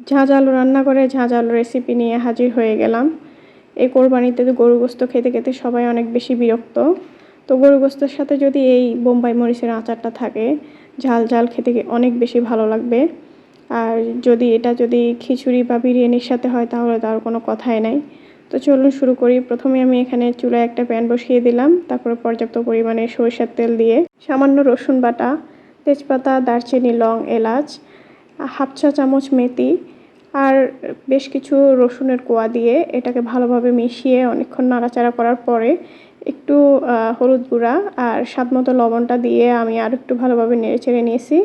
ঝাঁঝ আলু রান্না করে ঝাঁঝ আলু রেসিপি নিয়ে হাজির হয়ে গেলাম। এই কোরবানিতে গরু গোস্ত খেতে খেতে সবাই অনেক বেশি বিরক্ত। তো গরু গোস্তের সাথে যদি এই বোম্বাই মরিচের আচারটা থাকে, ঝাল ঝাল খেতে অনেক বেশি ভালো লাগবে। আর যদি এটা যদি খিচুড়ি বা বিরিয়ানির সাথে হয়, তাহলে তার কোনো কথাই নাই। তো চলুন শুরু করি। প্রথমে আমি এখানে চুলায় একটা প্যান বসিয়ে দিলাম, তারপরে পর্যাপ্ত পরিমাণে সরিষার তেল দিয়ে সামান্য রসুন বাটা, তেজপাতা, দারচিনি, লং, এলাচ হাফ চা চামচ মেথি আর বেশ কিছু রসুনের কোয়া দিয়ে এটাকে ভালোভাবে মিশিয়ে অনেকক্ষণ নাড়াচাড়া করার পরে একটু হলুদ গুঁড়া আর স্বাদ মতো লবণটা দিয়ে আমি আর একটু ভালোভাবে নেড়ে চেড়ে নিয়েছি।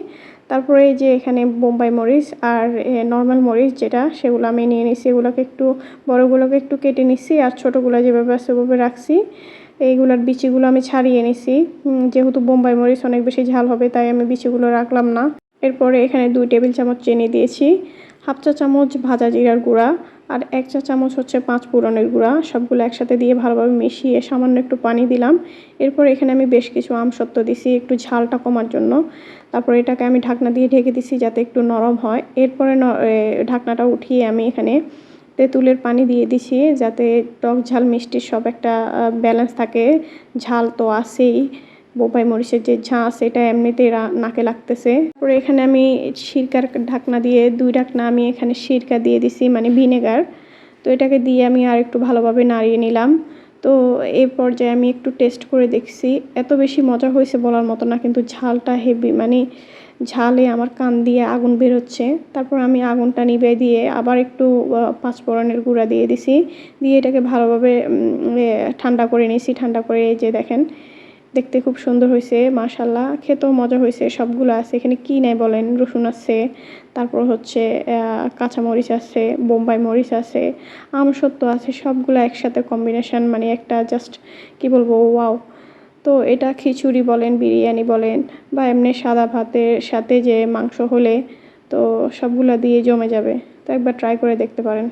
তারপরে এই যে এখানে বোম্বাই মরিচ আর নর্মাল মরিচ যেটা, সেগুলো আমি নিয়ে নিয়েছি। এগুলোকে একটু, বড়গুলোকে একটু কেটে নিচ্ছি আর ছোটোগুলো যেভাবে আছে সেভাবে রাখছি। এইগুলোর বিচিগুলো আমি ছাড়িয়ে নিছি। যেহেতু বোম্বাই মরিচ অনেক বেশি ঝাল হবে, তাই আমি বিচিগুলো রাখলাম না। এরপরে এখানে দুই টেবিল চামচ চিনি দিয়েছি, হাফ চা চামচ ভাজা জিরার গুঁড়া আর এক চা চামচ হচ্ছে পাঁচ পুরনের গুঁড়া। সবগুলো একসাথে দিয়ে ভালোভাবে মিশিয়ে সামান্য একটু পানি দিলাম। এরপর এখানে আমি বেশ কিছু আমসত্ত্ব দিছি একটু ঝালটা কমার জন্য। তারপর এটাকে আমি ঢাকনা দিয়ে ঢেকে দিছি যাতে একটু নরম হয়। এরপরে ঢাকনাটা উঠিয়ে আমি এখানে তেঁতুলের পানি দিয়ে দিছি যাতে টক ঝাল মিষ্টির সব একটা ব্যালেন্স থাকে। ঝাল তো আছেই। বোম্বাই মরিচের যে ঝাঁস, এটা এমনিতেই নাকে লাগতেছে। তারপরে এখানে আমি সিরকার ঢাকনা দিয়ে, দুই ঢাকনা আমি এখানে সিরকা দিয়ে দিছি মানে ভিনেগার। তো এটাকে দিয়ে আমি আর একটু ভালোভাবে নাড়িয়ে নিলাম। তো এই পর্যায়ে আমি একটু টেস্ট করে দেখছি। এত বেশি মজা হয়েছে বলার মতো না, কিন্তু ঝালটা হেভি মানে ঝালে আমার কান দিয়ে আগুন বেরোচ্ছে। তারপর আমি আগুনটা নিভে দিয়ে আবার একটু পাঁচফোড়নের গুঁড়া দিয়ে দিছি। দিয়ে এটাকে ভালোভাবে ঠান্ডা করে নিয়েছি। ঠান্ডা করে যে দেখেন দেখতে খুব সুন্দর হয়েছে মাশাল্লাহ খেতেও মজা হয়েছে সবগুলো আছে। এখানে কি নেই বলেন? রসুন আছে, তারপর হচ্ছে কাঁচামরিচ আছে, বোম্বাই মরিচ আছে আমসত্ত্ব আছে, সবগুলো একসাথে কম্বিনেশন মানে একটা জাস্ট কি বলব ওয়াও তো এটা খিচুড়ি বলেন, বিরিয়ানি বলেন, বা এমনি সাদা ভাতের সাথে যে মাংস হলে, তো সবগুলো দিয়ে জমে যাবে। তো একবার ট্রাই করে দেখতে পারেন।